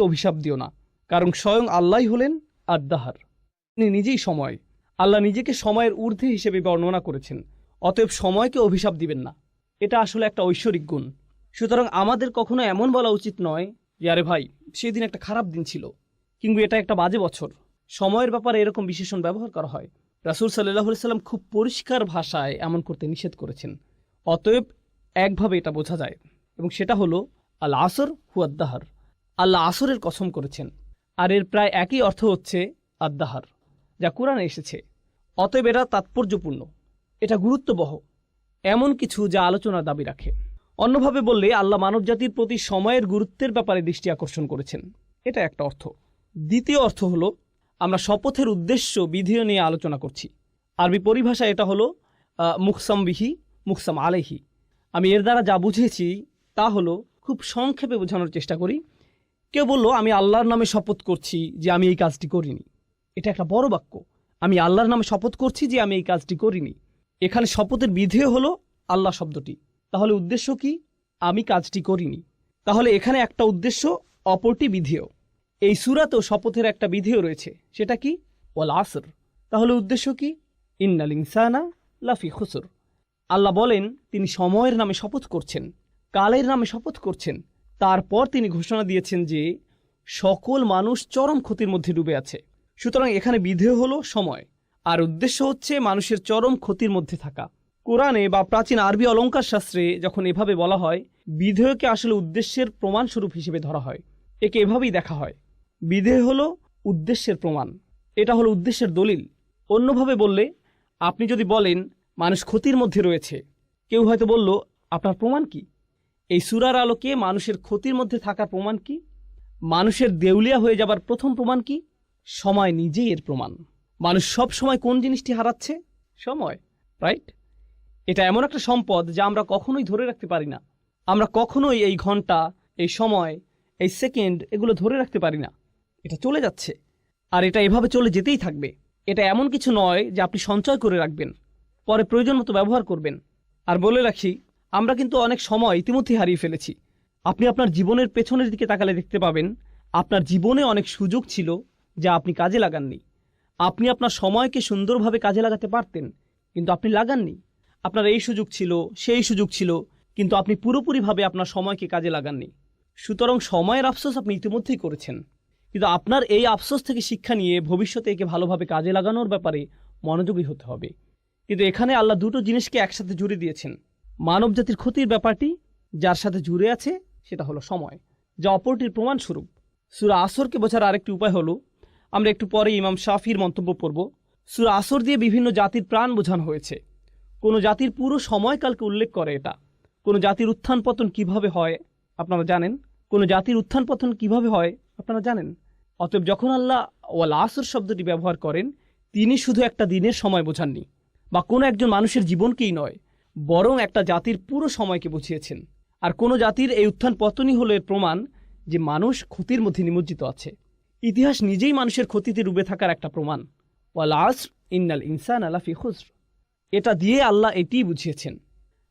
অভিশাপ দিও না, কারণ স্বয়ং আল্লাহ হলেন আদাহার তিনি নিজেই সময়। আল্লাহ নিজেকে সময়ের ঊর্ধ্বে হিসেবে বর্ণনা করেছেন। অতএব সময়কে অভিশাপ দিবেন না। এটা আসলে একটা ঐশ্বরিক গুণ। সুতরাং আমাদের কখনো এমন বলা উচিত নয়, যে, আরে ভাই, সেদিন একটা খারাপ দিন ছিল কিংবা এটা একটা বাজে বছর। সময়ের ব্যাপারে এরকম বিশেষণ ব্যবহার করা হয়। রাসুল সাল্লাহ সাল্লাম খুব পরিষ্কার ভাষায় এমন করতে নিষেধ করেছেন। অতএব একভাবে এটা বোঝা যায় এবং সেটা হলো আল আসর হুয়াদ্দাহার। আল্লাহ আসরের কসম করেছেন। আর এর প্রায় একই অর্থ হচ্ছে আদ্দাহার যা কোরআনে এসেছে। অতএব এটা তাৎপর্যপূর্ণ এটা গুরুত্ববহ এমন কিছু যা আলোচনার দাবি রাখে। অন্যভাবে বললে আল্লাহ মানবজাতির প্রতি সময়ের গুরুত্বের ব্যাপারে দৃষ্টি আকর্ষণ করেছেন। এটা একটা অর্থ। দ্বিতীয় অর্থ হলো আমরা শপথের উদ্দেশ্য বিধিও নিয়ে আলোচনা করছি। আরবি পরিভাষা এটা হলো আহ, মুকসাম বিহি মুকসাম আলেহি আমি এর দ্বারা যা বুঝেছি তা হলো খুব সংক্ষেপে বোঝানোর চেষ্টা করি। কেউ বলল, আমি আল্লাহর নামে শপথ করছি যে আমি এই কাজটি করিনি। এটা একটা বড় বাক্য। আমি আল্লাহর নামে শপথ করছি যে আমি এই কাজটি করিনি। এখানে শপথের বিধেয় হলো আল্লাহ শব্দটি। তাহলে উদ্দেশ্য কি? আমি কাজটি করিনি। তাহলে এখানে একটা উদ্দেশ্য, অপরটি বিধেয় এই সুরাতেও শপথের একটা বিধেয় রয়েছে। সেটা কি? ওয়াল আসর। তাহলে উদ্দেশ্য কি? ইন্নাল ইনসানা লাফি খুসর। আল্লাহ বলেন, তিনি সময়ের নামে শপথ করছেন, কালের নামে শপথ করছেন। তারপর তিনি ঘোষণা দিয়েছেন যে সকল মানুষ চরম ক্ষতির মধ্যে ডুবে আছে। সুতরাং এখানে বিধেয় হলো সময়। আর উদ্দেশ্য হচ্ছে মানুষের চরম ক্ষতির মধ্যে থাকা। কোরআনে বা প্রাচীন আরবি অলঙ্কার শাস্ত্রে যখন এভাবে বলা হয়, বিধেয়কে আসলে উদ্দেশ্যের প্রমাণস্বরূপ হিসেবে ধরা হয়। একে এভাবেই দেখা হয়। বিধেয় হলো উদ্দেশ্যের প্রমাণ। এটা হলো উদ্দেশ্যের দলিল। অন্যভাবে বললে, আপনি যদি বলেন, মানুষ ক্ষতির মধ্যে রয়েছে, কেউ হয়তো বলল, আপনার প্রমাণ কি? এই সুরার আলোকে মানুষের ক্ষতির মধ্যে থাকার প্রমাণ কি? মানুষের দেউলিয়া হয়ে যাবার প্রথম প্রমাণ কি? সময় নিজেই এর প্রমাণ। মানুষ সব সময় কোন জিনিসটি হারাচ্ছে? সময় রাইট এটা এমন একটা সম্পদ যা আমরা কখনোই ধরে রাখতে পারি না। আমরা কখনোই এই ঘণ্টা, এই সময়, এই সেকেন্ড এগুলো ধরে রাখতে পারি না। এটা চলে যাচ্ছে। আর এটা এভাবে চলে যেতেই থাকবে। এটা এমন কিছু নয় যে আপনি সঞ্চয় করে রাখবেন, পরে প্রয়োজন মতো ব্যবহার করবেন। আর বলে রাখি আমরা কিন্তু অনেক সময় ইতিমধ্যেই হারিয়ে ফেলেছি। আপনি আপনার জীবনের পেছনের দিকে তাকালে দেখতে পাবেন, আপনার জীবনে অনেক সুযোগ ছিল যা আপনি কাজে লাগাননি। আপনি আপনার সময়কে সুন্দরভাবে কাজে লাগাতে পারতেন, কিন্তু আপনি লাগাননি। আপনার এই সুযোগ ছিল, সেই সুযোগ ছিল, কিন্তু আপনি পুরোপুরিভাবে আপনার সময়কে কাজে লাগাননি। সুতরাং সময়ের আফসোস আপনি ইতিমধ্যেই করেছেন। কিন্তু আপনার এই আফসোস থেকে শিক্ষা নিয়ে ভবিষ্যতে একে ভালোভাবে কাজে লাগানোর ব্যাপারে মনোযোগী হতে হবে। কিন্তু এখানে আল্লাহ দুটো জিনিসকে একসাথে জুড়ে দিয়েছেন। মানবজাতির ক্ষতির ব্যাপারটি যার সাথে জুড়ে আছে সেটা হলো সময়, যা অপরটির প্রমাণস্বরূপ। সুরা আসরকে বোঝার আরেকটি উপায় হলো, আমরা একটু পরে ইমাম শাফির মন্তব্য পড়ব। সুরা আসর দিয়ে বিভিন্ন জাতির প্রাণ বোঝানো হয়েছে। কোনো জাতির পুরো সময়কালকে উল্লেখ করে এটা। কোনো জাতির উত্থান পতন কীভাবে হয়, আপনারা জানেন? কোনো জাতির উত্থান পতন কীভাবে হয়, আপনারা জানেন? অতএব যখন আল্লাহ ওয়াল আসর শব্দটি ব্যবহার করেন, তিনি শুধু একটা দিনের সময় বোঝাননি, বা কোনো একজন মানুষের জীবনকেই নয় বরং একটা জাতির পুরো সময়কে বুঝিয়েছেন। আর কোনো জাতির এই উত্থান পতনই হলো এর প্রমাণ যে মানুষ ক্ষতির মধ্যে নিমজ্জিত আছে। ইতিহাস নিজেই মানুষের ক্ষতিতে ডুবে থাকার একটা প্রমাণ। ওয়াল আসর ইন্নাল ইনসান আলা খুসর। এটা দিয়ে আল্লাহ এটিই বুঝিয়েছেন।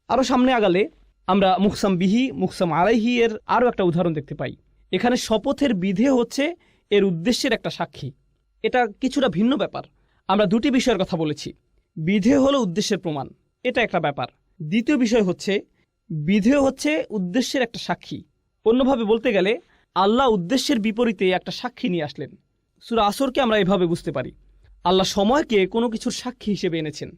আরও সামনে আগালে আমরা মুকসাম বিহি মুকসাম আলাইহি এর আরও একটা উদাহরণ দেখতে পাই। এখানে শপথের বিধে হচ্ছে এর উদ্দেশ্যের একটা সাক্ষী। এটা কিছুটা ভিন্ন ব্যাপার। আমরা দুটি বিষয়ের কথা বলেছি। বিধে হলো উদ্দেশ্যের প্রমাণ। এটা একটা ব্যাপার। দ্বিতীয় বিষয় হচ্ছে, বিধেয় হচ্ছে উদ্দেশ্যের একটা সাক্ষী। অন্যভাবে বলতে গেলে, আল্লাহ উদ্দেশ্যের বিপরীতে একটা সাক্ষী নিয়ে আসলেন। সুরা আসরকে আমরা এভাবে বুঝতে পারি। আল্লাহ সময়কে কোনো কিছুর সাক্ষী হিসেবে এনেছেন।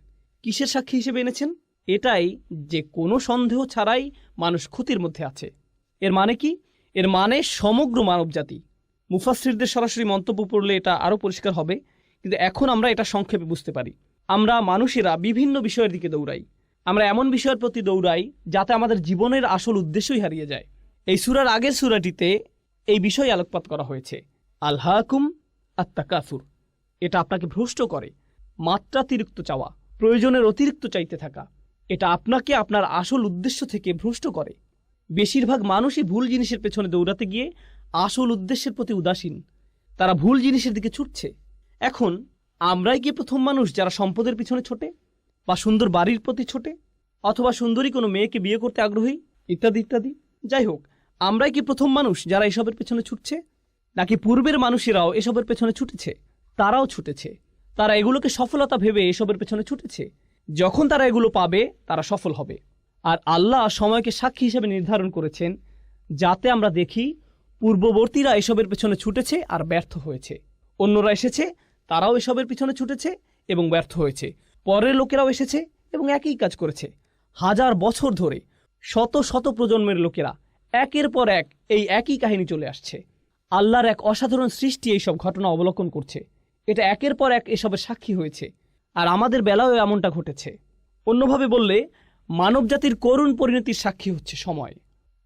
কিসের সাক্ষী হিসেবে এনেছেন? এটাই যে কোনো সন্দেহ ছাড়াই মানুষ ক্ষতির মধ্যে আছে। এর মানে কি? এর মানে সমগ্র মানবজাতি। মুফাসিরদের সরাসরি মন্তব্য পড়লে এটা আরও পরিষ্কার হবে, কিন্তু এখন আমরা এটা সংক্ষেপে বুঝতে পারি। আমরা মানুষেরা বিভিন্ন বিষয়ের দিকে দৌড়াই। আমরা এমন বিষয়ের প্রতি দৌড়াই যাতে আমাদের জীবনের আসল উদ্দেশ্যই হারিয়ে যায়। এই সুরার আগের সুরাটিতে এই বিষয়ে আলোকপাত করা হয়েছে। আল্লাহকুম আত্মাকাফুর এটা আপনাকে ভ্রষ্ট করে। মাত্রাতিরিক্ত চাওয়া, প্রয়োজনের অতিরিক্ত চাইতে থাকা, এটা আপনাকে আপনার আসল উদ্দেশ্য থেকে ভ্রষ্ট করে। বেশিরভাগ মানুষই ভুল জিনিসের পেছনে দৌড়াতে গিয়ে আসল উদ্দেশ্যের প্রতি উদাসীন। তারা ভুল জিনিসের দিকে ছুটছে। এখন আমরাই কি প্রথম মানুষ যারা সম্পদের পিছনে ছোটে? বা সুন্দর বাড়ির প্রতি ছোটে? অথবা সুন্দরী কোনো মেয়েকে বিয়ে করতে আগ্রহী? ইত্যাদি ইত্যাদি। যাই হোক, আমরাই কি প্রথম মানুষ যারা এসবের পেছনে ছুটছে? নাকি পূর্বের মানুষেরাও এসবের পেছনে ছুটেছে? তারাও ছুটেছে। তারা এগুলোকে সফলতা ভেবে এসবের পেছনে ছুটেছে। যখন তারা এগুলো পাবে, তারা সফল হবে। আর আল্লাহ সময়কে সাক্ষী হিসেবে নির্ধারণ করেছেন, যাতে আমরা দেখি, পূর্ববর্তীরা এসবের পেছনে ছুটেছে আর ব্যর্থ হয়েছে। অন্যরা এসেছে তারাও এসবের পিছনে ছুটেছে এবং ব্যর্থ হয়েছে। পরের লোকেরাও এসেছে এবং একই কাজ করেছে। হাজার বছর ধরে শত শত প্রজন্মের লোকেরা একের পর এক এই একই কাহিনী চলে আসছে। আল্লাহর এক অসাধারণ সৃষ্টি এইসব ঘটনা অবলোকন করছে। এটা একের পর এক এসবের সাক্ষী হয়েছে আর আমাদের বেলাও এমনটা ঘটেছে। অন্যভাবে বললে, মানবজাতির করুণ পরিণতির সাক্ষী হচ্ছে সময়।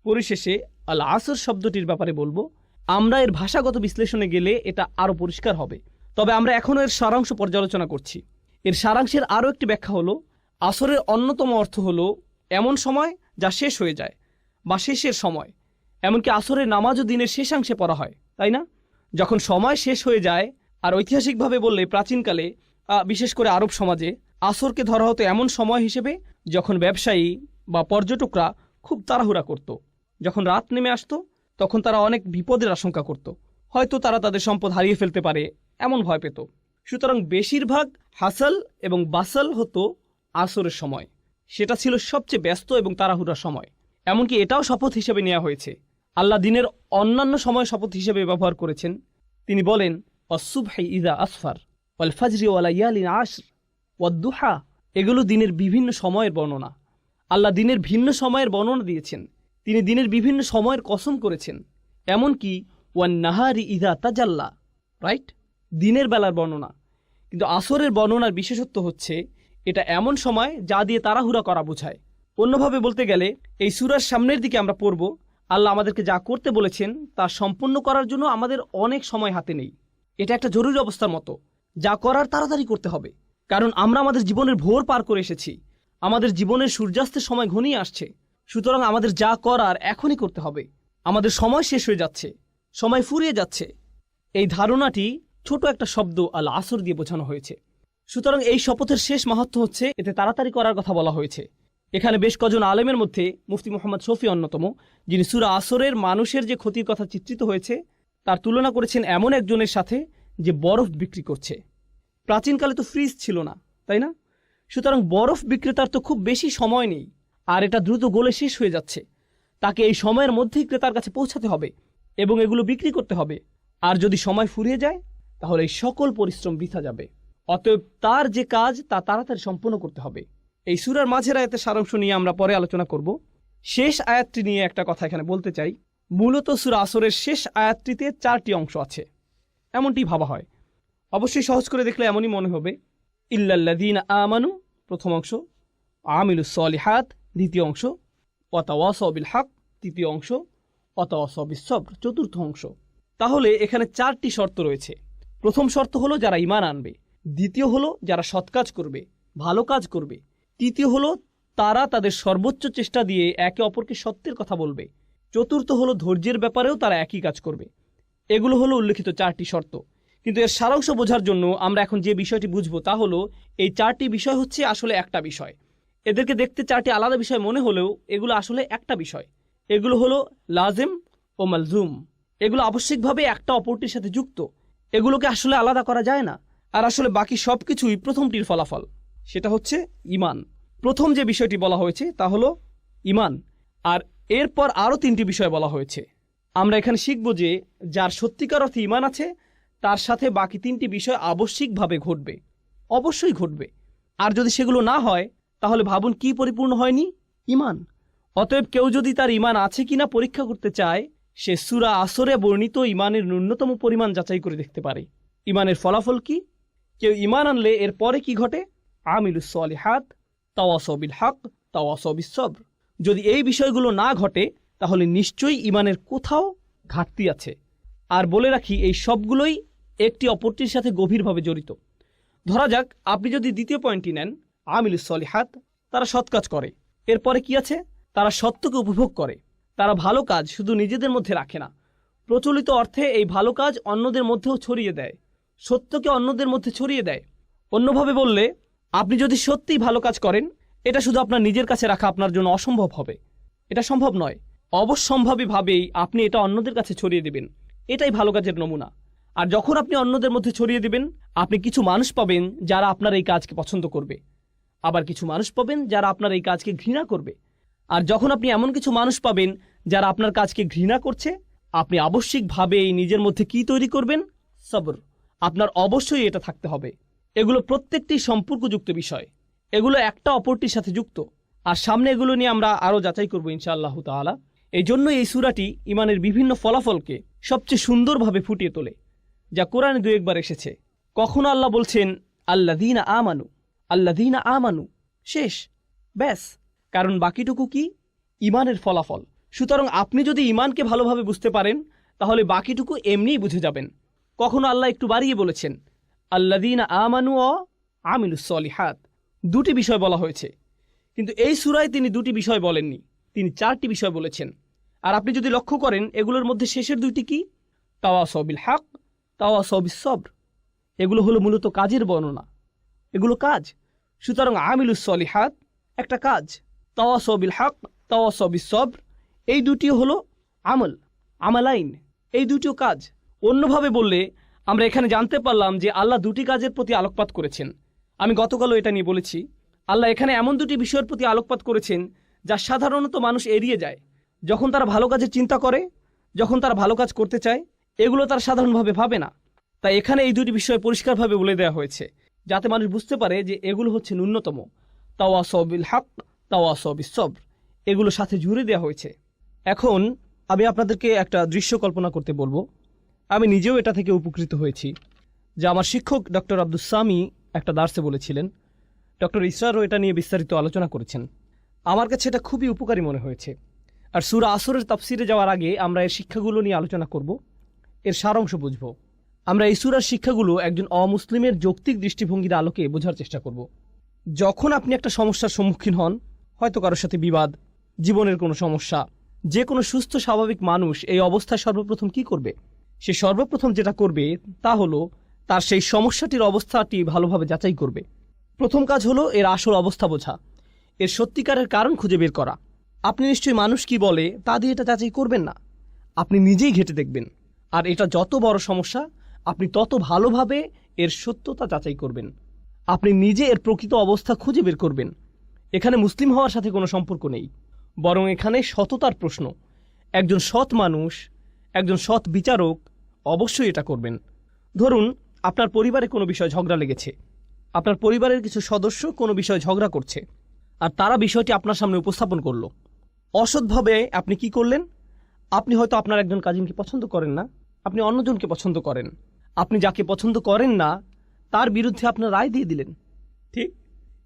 পরিশেষে আল আসর শব্দটির ব্যাপারে বলব, আমরা এর ভাষাগত বিশ্লেষণে গেলে এটা আরও পরিষ্কার হবে। তবে আমরা এখনও এর সারাংশ পর্যালোচনা করছি। এর সারাংশের আরও একটি ব্যাখ্যা হলো, আসরের অন্যতম অর্থ হলো এমন সময় যা শেষ হয়ে যায় বা শেষের সময়। এমনকি আসরের নামাজও দিনের শেষাংশে পড়া হয়, তাই না? যখন সময় শেষ হয়ে যায়, আর ঐতিহাসিকভাবে বললে প্রাচীনকালে বিশেষ করে আরব সমাজে, আসরকে ধরা হতো এমন সময় হিসেবে যখন ব্যবসায়ী বা পর্যটকরা খুব তাড়াহুড়া করত। যখন রাত নেমে আসতো, তখন তারা অনেক বিপদের আশঙ্কা করত। হয়তো তারা তাদের সম্পদ হারিয়ে ফেলতে পারে এমন ভয় পেত। সুতরাং বেশিরভাগ হাসাল এবং বাসাল হতো আসরের সময়। সেটা ছিল সবচেয়ে ব্যস্ত এবং তাড়াহুড়ার সময়। এমনকি এটাও শপথ হিসেবে নেওয়া হয়েছে। আল্লাহ দিনের অন্যান্য সময় শপথ হিসেবে ব্যবহার করেছেন। তিনি বলেন অসুবহাই ইদা আসফার ওয়াল ফাজরি ওয়ালা ইয়ালিন আশর, ওয়াদ্দুহা। এগুলো দিনের বিভিন্ন সময়ের বর্ণনা। আল্লাহ দিনের ভিন্ন সময়ের বর্ণনা দিয়েছেন। তিনি দিনের বিভিন্ন সময়ের কসম করেছেন। এমনকি ওয়ান নাহারি ইদা তাজাল্লা, রাইট? দিনের বেলার বর্ণনা। কিন্তু আসরের বর্ণনার বিশেষত্ব হচ্ছে, এটা এমন সময় যা দিয়ে তাড়াহুড়া করা বোঝায়। অন্যভাবে বলতে গেলে, এই সুরার সামনের দিকে আমরা পড়ব। আল্লাহ আমাদেরকে যা করতে বলেছেন, তা সম্পূর্ণ করার জন্য আমাদের অনেক সময় হাতে নেই। এটা একটা জরুরি অবস্থার মতো। যা করার তাড়াতাড়ি করতে হবে। কারণ আমরা আমাদের জীবনের ভোর পার করে এসেছি। আমাদের জীবনের সূর্যাস্তের সময় ঘনিয়ে আসছে। সুতরাং আমাদের যা করার এখনই করতে হবে। আমাদের সময় শেষ হয়ে যাচ্ছে। সময় ফুরিয়ে যাচ্ছে। এই ধারণাটি ছোট একটা শব্দ আল আসর দিয়ে বোঝানো হয়েছে। সুতরাং এই শপথের শেষ মাহাত্ম হচ্ছে, এতে তাড়াতাড়ি করার কথা বলা হয়েছে। এখানে বেশ কজন আলেমের মধ্যে মুফতি মোহাম্মদ শফি অন্যতম, যিনি সুরা আসরের মানুষের যে ক্ষতির কথা চিত্রিত হয়েছে, তার তুলনা করেছেন এমন একজনের সাথে যে বরফ বিক্রি করছে। প্রাচীনকালে তো ফ্রিজ ছিল না, তাই না? সুতরাং বরফ বিক্রেতার তো খুব বেশি সময় নেই, আর এটা দ্রুত গোলে শেষ হয়ে যাচ্ছে। তাকে এই সময়ের মধ্যেই ক্রেতার কাছে পৌঁছাতে হবে এবং এগুলো বিক্রি করতে হবে। আর যদি সময় ফুরিয়ে যায় তাহলে এই সকল পরিশ্রম বৃথা যাবে। অতএব তার যে কাজ, তা তাড়াতাড়ি সম্পন্ন করতে হবে। এই সুরার মাঝের আয়াতের সারাংশ নিয়ে আমরা পরে আলোচনা করব। শেষ আয়াতটি নিয়ে একটা কথা এখানে বলতে চাই। মূলত সুরা আসরের শেষ আয়াতটিতে চারটি অংশ আছে। এমনটি ভাবা হয়। অবশ্যই সহজ করে দেখলে এমনই মনে হবে। ইল্লাল্লাদিন আমানু, প্রথম অংশ। আমিলুস সলিহাত, দ্বিতীয় অংশ। অতাওয়াসবিল হক তৃতীয় অংশ। অতাওয়াসবিস চতুর্থ অংশ। তাহলে এখানে চারটি শর্ত রয়েছে। প্রথম শর্ত হলো যারা ইমান আনবে। দ্বিতীয় হলো যারা সৎ কাজ করবে, ভালো কাজ করবে। তৃতীয় হলো তারা তাদের সর্বোচ্চ চেষ্টা দিয়ে একে অপরকে সত্যের কথা বলবে। চতুর্থ হলো ধৈর্যের ব্যাপারেও তারা একই কাজ করবে। এগুলো হলো উল্লেখিত চারটি শর্ত। কিন্তু এর সারাংশ বোঝার জন্য আমরা এখন যে বিষয়টি বুঝব তা হলো, এই চারটি বিষয় হচ্ছে আসলে একটা বিষয়। এদেরকে দেখতে চারটি আলাদা বিষয় মনে হলেও এগুলো আসলে একটা বিষয়। এগুলো হলো লাজেম ও মালজুম। এগুলো আবশ্যিকভাবে একটা অপরটির সাথে যুক্ত। এগুলোকে আসলে আলাদা করা যায় না। আর আসলে বাকি সব কিছুই প্রথমটির ফলাফল। সেটা হচ্ছে ইমান। প্রথম যে বিষয়টি বলা হয়েছে, তা হলো ইমান। আর এরপর আরও তিনটি বিষয় বলা হয়েছে। আমরা এখানে শিখব যে যার সত্যিকার অর্থে ইমান আছে, তার সাথে বাকি তিনটি বিষয় আবশ্যিকভাবে ঘটবে। অবশ্যই ঘটবে। আর যদি সেগুলো না হয়, তাহলে ভাবুন কি পরিপূর্ণ হয়নি? ইমান। অতএব কেউ যদি তার ইমান আছে কিনা পরীক্ষা করতে চায় সে সুরা আসরে বর্ণিত ইমানের ন্যূনতম পরিমাণ যাচাই করে দেখতে পারে। ইমানের ফলাফল কি? কেউ ইমান আনলে এর পরে কি ঘটে? আমিলুস সলিহাত তাওয়াসবিল হক তাওয়াসবিস সবর যদি এই বিষয়গুলো না ঘটে, তাহলে নিশ্চয়ই ইমানের কোথাও ঘাটতি আছে। আর বলে রাখি, এই সবগুলোই একটি অপরটির সাথে গভীরভাবে জড়িত। ধরা যাক, আপনি যদি দ্বিতীয় পয়েন্টটি নেন, আমিলুস সলিহাত, তারা সৎ কাজ করে। এরপরে কি আছে? তারা সত্যকে উপভোগ করে। তারা ভালো কাজ শুধু নিজেদের মধ্যে রাখে না। প্রচলিত অর্থে এই ভালো কাজ অন্যদের মধ্যেও ছড়িয়ে দেয়। সত্যকে অন্যদের মধ্যে ছড়িয়ে দেয়। অন্যভাবে বললে, আপনি যদি সত্যিই ভালো কাজ করেন, এটা শুধু আপনার নিজের কাছে রাখা আপনার জন্য অসম্ভব হবে। এটা সম্ভব নয়। অবশ্যম্ভাবীভাবেই আপনি এটা অন্যদের কাছে ছড়িয়ে দেবেন। এটাই ভালো কাজের নমুনা। আর যখন আপনি অন্যদের মধ্যে ছড়িয়ে দেবেন, আপনি কিছু মানুষ পাবেন যারা আপনার এই কাজকে পছন্দ করবে। আবার কিছু মানুষ পাবেন যারা আপনার এই কাজকে ঘৃণা করবে। আর যখন আপনি এমন কিছু মানুষ পাবেন যারা আপনার কাজকে ঘৃণা করছে, আপনি আবশ্যিকভাবে এই নিজের মধ্যে কি তৈরি করবেন? সবর। আপনার অবশ্যই এটা থাকতে হবে। এগুলো প্রত্যেকটি সম্পর্কযুক্ত বিষয়। এগুলো একটা অপরটির সাথে যুক্ত। আর সামনে এগুলো নিয়ে আমরা আরও যাচাই করব ইনশাআল্লাহ তাআলা। এই জন্য এই সুরাটি ইমানের বিভিন্ন ফলাফলকে সবচেয়ে সুন্দরভাবে ফুটিয়ে তোলে, যা কোরআনে দু একবার এসেছে। কখনো আল্লাহ বলছেন আল্লাদিনা আমানু। আল্লাদিনা আমানু। শেষ। ব্যাস। কারণ বাকিটুকু কি? ইমানের ফলাফল। সুতরাং আপনি যদি ইমানকে ভালোভাবে বুঝতে পারেন, তাহলে বাকিটুকু এমনিই বুঝে যাবেন। কখনো আল্লাহ একটু বাড়িয়ে বলেছেন আল্লাদিনা আমানু অ আমিলুস সলিহাত। দুটি বিষয় বলা হয়েছে। কিন্তু এই সুরায় তিনি দুটি বিষয় বলেননি, তিনি চারটি বিষয় বলেছেন। আর আপনি যদি লক্ষ্য করেন, এগুলোর মধ্যে শেষের দুইটি কি? তাওয়া সবিল হাক তাওয়া সবিল সবর। এগুলো হলো মূলত কাজের বর্ণনা। এগুলো কাজ। সুতরাং আমিলুস সলিহাত একটা কাজ। তাওয়া সবিল হাক তাওয়া সবিল সবর। এই দুটি হলো আমল, আমালাইন। এই দুটিও কাজ। অন্যভাবে বললে, আমরা এখানে জানতে পারলাম যে আল্লাহ দুটি কাজের প্রতি আলোকপাত করেছেন। আমি গতকালও এটা নিয়ে বলেছি। আল্লাহ এখানে এমন দুটি বিষয়ের প্রতি আলোকপাত করেছেন যা সাধারণত মানুষ এড়িয়ে যায়। যখন তারা ভালো কাজের চিন্তা করে, যখন তারা ভালো কাজ করতে চায়, এগুলো তারা সাধারণভাবে ভাবে না। তাই এখানে এই দুটি বিষয় পরিষ্কারভাবে বলে দেওয়া হয়েছে, যাতে মানুষ বুঝতে পারে যে এগুলো হচ্ছে ন্যূনতম। তাওয়া সবিল হক তাওয়া সবিল সবর। এগুলো সাথে জুড়ে দেওয়া হয়েছে। এখন আমি আপনাদেরকে একটা দৃশ্য কল্পনা করতে বলব। আমি নিজেও এটা থেকে উপকৃত হয়েছি, যা আমার শিক্ষক ডক্টর আব্দুল সামি একটা দার্সে বলেছিলেন। ডক্টর ইসরারও এটা নিয়ে বিস্তারিত আলোচনা করেছেন। আমার কাছে এটা খুবই উপকারী মনে হয়েছে। আর সুরা আসরের তাফসিরে যাওয়ার আগে আমরা এর শিক্ষাগুলো নিয়ে আলোচনা করব, এর সারাংশ বুঝব। আমরা এই সুরার শিক্ষাগুলো একজন অমুসলিমের যৌক্তিক দৃষ্টিভঙ্গির আলোকে বোঝার চেষ্টা করব। যখন আপনি একটা সমস্যার সম্মুখীন হন, হয়তো কারোর সাথে বিবাদ, জীবনের কোনো সমস্যা যে কোনো সুস্থ, স্বাভাবিক মানুষ এই অবস্থায় সর্বপ্রথম কি করবে? সে সর্বপ্রথম যেটা করবে তা হলো তার সেই সমস্যাটির অবস্থাটি ভালোভাবে যাচাই করবে। প্রথম কাজ হলো এর আসল অবস্থা বোঝা। এর সত্যিকারের কারণ খুঁজে বের করা। আপনি নিশ্চয়ই মানুষ কি বলে তা দিয়ে এটা যাচাই করবেন না। আপনি নিজেই ঘেটে দেখবেন। আর এটা যত বড় সমস্যা, আপনি তত ভালোভাবে এর সত্যতা যাচাই করবেন। আপনি নিজে এর প্রকৃত অবস্থা খুঁজে বের করবেন। এখানে মুসলিম হওয়ার সাথে কোনো সম্পর্ক নেই। বরং এখানে সততার প্রশ্ন। একজন সৎ মানুষ, একজন সৎ বিচারক অবশ্যই এটা করবেন। ধরুন, আপনার পরিবারে কোনো বিষয় ঝগড়া লেগেছে। আপনার পরিবারের কিছু সদস্য কোনো বিষয়ে ঝগড়া করছে। আর তারা বিষয়টি আপনার সামনে উপস্থাপন করল। অসৎভাবে আপনি কি করলেন? আপনি হয়তো আপনার একজন কাজিনকে পছন্দ করেন না। আপনি অন্যজনকে পছন্দ করেন। আপনি যাকে পছন্দ করেন না, তার বিরুদ্ধে আপনার রায় দিয়ে দিলেন। ঠিক?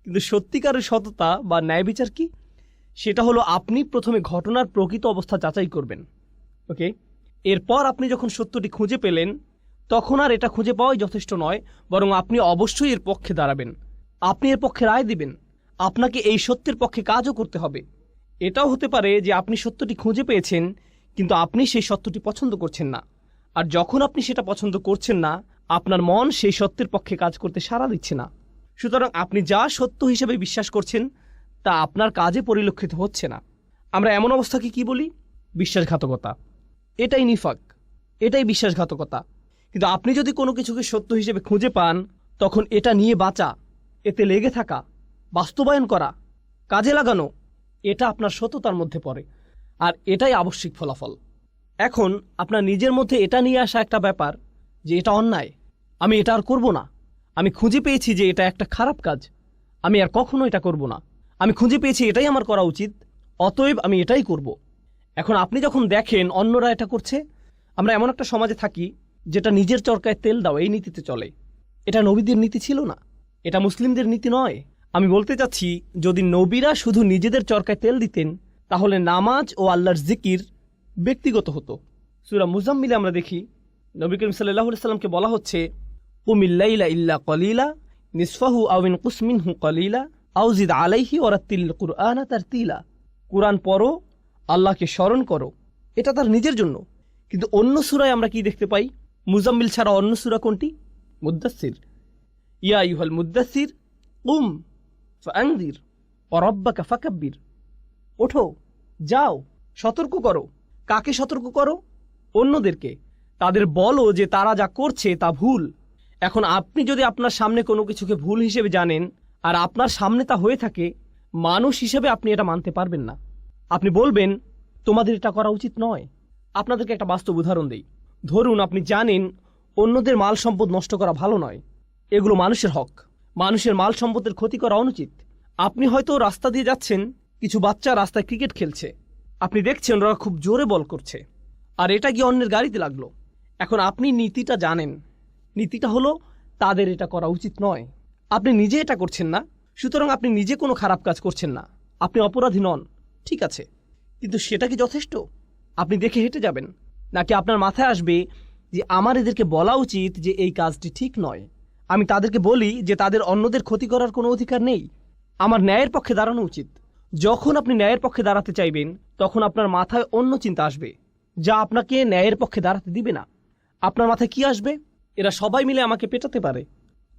কিন্তু সত্যিকারের সততা বা ন্যায় বিচার কি? সেটা হলো আপনি প্রথমে ঘটনার প্রকৃত অবস্থা যাচাই করবেন ওকে এরপর আপনি যখন সত্যটি খুঁজে পেলেন, তখন আর এটা খুঁজে পাওয়াই যথেষ্ট নয়, বরং আপনি অবশ্যই এর পক্ষে দাঁড়াবেন। আপনি এর পক্ষে রায় দিবেন, আপনাকে এই সত্যের পক্ষে কাজও করতে হবে। এটাও হতে পারে যে আপনি সত্যটি খুঁজে পেয়েছেন, কিন্তু আপনি সেই সত্যটি পছন্দ করছেন না। আর যখন আপনি সেটা পছন্দ করছেন না, আপনার মন সেই সত্যের পক্ষে কাজ করতে সাড়া দিচ্ছে না। সুতরাং আপনি যা সত্য হিসেবে বিশ্বাস করছেন তা আপনার কাজে পরিলক্ষিত হচ্ছে না। আমরা এমন অবস্থাকে কি বলি? বিশ্বাসঘাতকতা। এটাই নিফাক। এটাই বিশ্বাসঘাতকতা। কিন্তু আপনি যদি কোনো কিছুকে সত্য হিসেবে খুঁজে পান, তখন এটা নিয়ে বাঁচা, এতে লেগে থাকা, বাস্তবায়ন করা, কাজে লাগানো, এটা আপনার সততার মধ্যে পড়ে। আর এটাই আবশ্যিক ফলাফল। এখন আপনার নিজের মধ্যে এটা নিয়ে আসা একটা ব্যাপার যে এটা অন্যায়। আমি এটা আর করব না। আমি খুঁজে পেয়েছি যে এটা একটা খারাপ কাজ। আমি আর কখনো এটা করব না। আমি খুঁজে পেয়েছি এটাই আমার করা উচিত, অতএব আমি এটাই করব। এখন আপনি যখন দেখেন অন্যরা এটা করছে, আমরা এমন একটা সমাজে থাকি যেটা নিজের চরকায় তেল দাও, এই নীতিতে চলে। এটা নবীদের নীতি ছিল না। এটা মুসলিমদের নীতি নয়। আমি বলতে চাচ্ছি, যদি নবীরা শুধু নিজেদের চরকায় তেল দিতেন, তাহলে নামাজ ও আল্লাহর জিকির ব্যক্তিগত হতো। সুরা মুজাম্মিলে আমরা দেখি, নবী করিম সাল্লাহ সাল্লামকে বলা হচ্ছে কুমিল্লাইলা ইল্লা কলিলা, নিসফাহু আউিন কুসমিন হু কলিলা। আউজিদ আলাইহি ওরাত্তিল কুরআনা তার তিলা কুরআন পড়ো, আল্লাহকে স্মরণ করো। এটা তার নিজের জন্য। কিন্তু অন্য সুরায় আমরা কি দেখতে পাই? মুজাম্মিল ছাড়া অন্য সুরা কোনটি? মুদাসির ইয়া ইউহাল মুদাসির উম ফাংদির অরব্বাকা ফাকাব্বির। ওঠো, যাও, সতর্ক করো। কাকে সতর্ক করো? অন্যদেরকে। তাদের বলো যে তারা যা করছে তা ভুল। এখন আপনি যদি আপনার সামনে কোনো কিছুকে ভুল হিসেবে জানেন আর আপনার সামনে তা হয়ে থাকে, মানুষ হিসেবে আপনি এটা মানতে পারবেন না। আপনি বলবেন, তোমাদের এটা করা উচিত নয়। আপনাদেরকে একটা বাস্তব উদাহরণ দেই। ধরুন, আপনি জানেন, অন্যদের মাল সম্পদ নষ্ট করা ভালো নয়। এগুলো মানুষের হক। মানুষের মাল সম্পদের ক্ষতি করা অনুচিত। আপনি হয়তো রাস্তা দিয়ে যাচ্ছেন, কিছু বাচ্চা রাস্তায় ক্রিকেট খেলছে। আপনি দেখছেন, ওরা খুব জোরে বল করছে। আর এটা গিয়ে অন্যের গাড়িতে লাগল। এখন আপনি নীতিটা জানেন। নীতিটা হলো, তাদের এটা করা উচিত নয়। আপনি নিজে এটা করছেন না, সুতরাং আপনি নিজে কোনো খারাপ কাজ করছেন না। আপনি অপরাধী নন, ঠিক আছে। কিন্তু সেটা কি যথেষ্ট? আপনি দেখে হেঁটে যাবেন। নাকি আপনার মাথায় আসবে যে আমার এদেরকে বলা উচিত যে এই কাজটি ঠিক নয়? আমি তাদেরকে বলি যে তাদের অন্যদের ক্ষতি করার কোনো অধিকার নেই। আমার ন্যায়ের পক্ষে দাঁড়ানো উচিত। যখন আপনি ন্যায়ের পক্ষে দাঁড়াতে চাইবেন, তখন আপনার মাথায় অন্য চিন্তা আসবে, যা আপনাকে ন্যায়ের পক্ষে দাঁড়াতে দিবে না। আপনার মাথায় কি আসবে? এরা সবাই মিলে আমাকে পেটাতে পারে।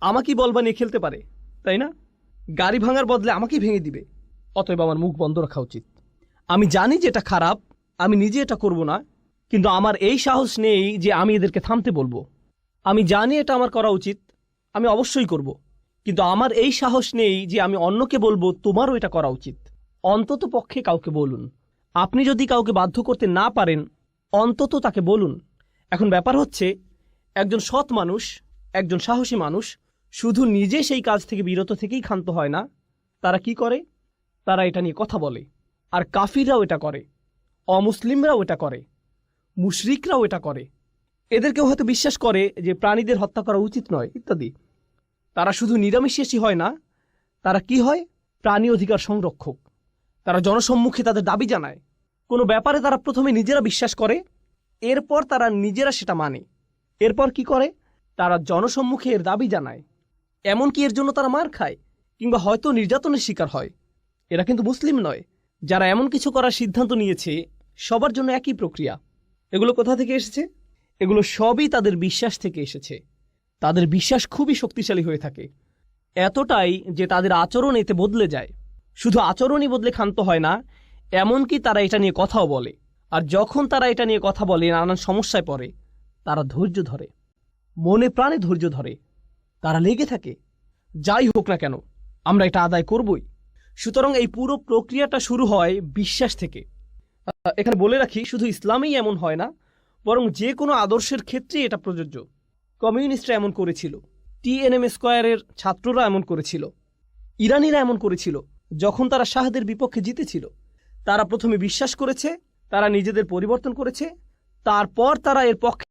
আমাকেই বল বানিয়ে খেলতে পারে, তাই না? গাড়ি ভাঙার বদলে আমাকেই ভেঙে দিবে। অতএব আমার মুখ বন্ধ রাখা উচিত। আমি জানি যে এটা খারাপ, আমি নিজে এটা করব না, কিন্তু আমার এই সাহস নেই যে আমি এদেরকে থামতে বলব। আমি জানি এটা আমার করা উচিত, আমি অবশ্যই করব। কিন্তু আমার এই সাহস নেই যে আমি অন্যকে বলব, তোমারও এটা করা উচিত। অন্তত পক্ষে কাউকে বলুন। আপনি যদি কাউকে বাধ্য করতে না পারেন, অন্তত তাকে বলুন। এখন ব্যাপার হচ্ছে, একজন সৎ মানুষ, একজন সাহসী মানুষ শুধু নিজে সেই কাজ থেকে বিরত থেকেই ক্ষান্ত হয় না। তারা কি করে? তারা এটা নিয়ে কথা বলে। আর কাফিররাও এটা করে। অমুসলিমরাও এটা করে। মুশরিকরাও এটা করে। এদেরকেও হয়তো বিশ্বাস করে যে প্রাণীদের হত্যা করা উচিত নয়, ইত্যাদি। তারা শুধু নিরামিষাসী হয় না। তারা কি হয়? প্রাণী অধিকার সংরক্ষক। তারা জনসম্মুখে তাদের দাবি জানায়। কোনো ব্যাপারে তারা প্রথমে নিজেরা বিশ্বাস করে। এরপর তারা নিজেরা সেটা মানে। এরপর কি করে? তারা জনসম্মুখে এর দাবি জানায়। এমনকি এর জন্য তারা মার খায়, কিংবা হয়তো নির্যাতনের শিকার হয়। এরা কিন্তু মুসলিম নয়। যারা এমন কিছু করার সিদ্ধান্ত নিয়েছে, সবার জন্য একই প্রক্রিয়া। এগুলো কোথা থেকে এসেছে? এগুলো সবই তাদের বিশ্বাস থেকে এসেছে। তাদের বিশ্বাস খুবই শক্তিশালী হয়ে থাকে। এতটাই যে তাদের আচরণ এতে বদলে যায়। শুধু আচরণই বদলে ক্ষান্ত হয় না, এমনকি তারা এটা নিয়ে কথাও বলে। আর যখন তারা এটা নিয়ে কথা বলে, নানান সমস্যায় পড়ে, তারা ধৈর্য ধরে। মনে প্রাণে ধৈর্য ধরে। তারা লেগে থাকে। যাই হোক না কেন, আমরা এটা আদায় করবই। সুতরাং এই পুরো প্রক্রিয়াটা শুরু হয় বিশ্বাস থেকে। এখানে বলে রাখি, শুধু ইসলামেই এমন হয় না, বরং যে কোনো আদর্শের ক্ষেত্রে এটা প্রযোজ্য। কমিউনিস্টরা এমন করেছিল, টিএনএম স্কোয়ারের ছাত্ররা এমন করেছিল, ইরানিরা এমন করেছিল, যখন তারা শাহদের বিপক্ষে জিতেছিল। তারা প্রথমে বিশ্বাস করেছে, তারা নিজেদের পরিবর্তন করেছে, তারপর তারা এর পক্ষে